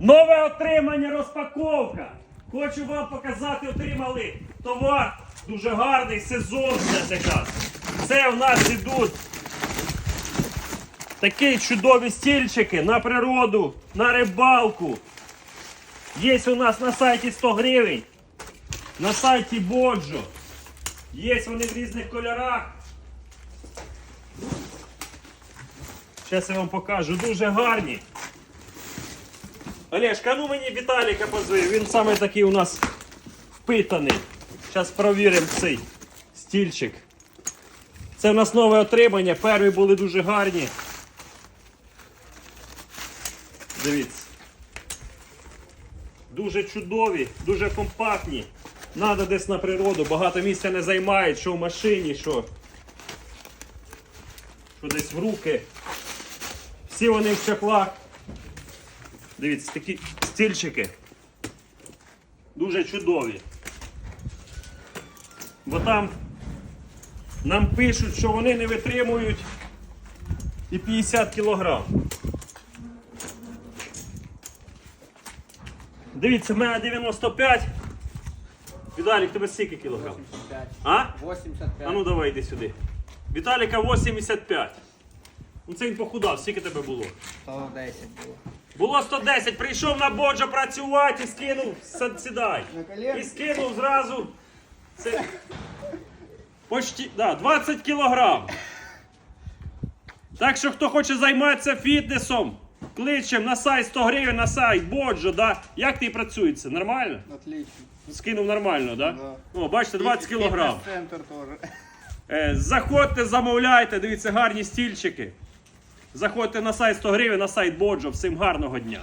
Нове отримання розпаковка. Хочу вам показати, отримали товар. Дуже гарний сезон для ТК. Це в нас ідуть такі чудові стільчики на природу, на рибалку. Є у нас на сайті 100 гривень. На сайті Боджо. Є вони в різних кольорах. Зараз я вам покажу. Дуже гарні. Олешка, ну мені Віталіка позви. Він саме такий у нас впитаний. Зараз провіримо цей стільчик. Це у нас нове отримання. Перві були дуже гарні. Дивіться. Дуже чудові, дуже компактні. Надо десь на природу, багато місця не займають, що в машині, що, що десь в руки. Всі вони в чехлах. Дивіться, такі стільчики. Дуже чудові. Бо там нам пишуть, що вони не витримують і 50 кілограм. Дивіться, в мене 95. Віталік, тебе скільки кілограм? 85. А? 85. А ну давай йди сюди. Віталіка 85. Ну це він похудав, скільки тебе було? 110 було. Було 110, прийшов на боджа працювати і скинув, сідай. І скинув зразу. Це почти, да, 20 кілограм. Так що хто хоче займатися фітнесом, кличем на сайт 100 гривень, на сайт Боджо, да? Як ти працюється? Нормально? Отлично. Скинув нормально, да? Да. О, бачите, 20 кілограм. Центр теж. Е, Заходьте, замовляйте, дивіться гарні стільчики. Заходьте на сайт 100 гривень, на сайт Боджо. Всім гарного дня.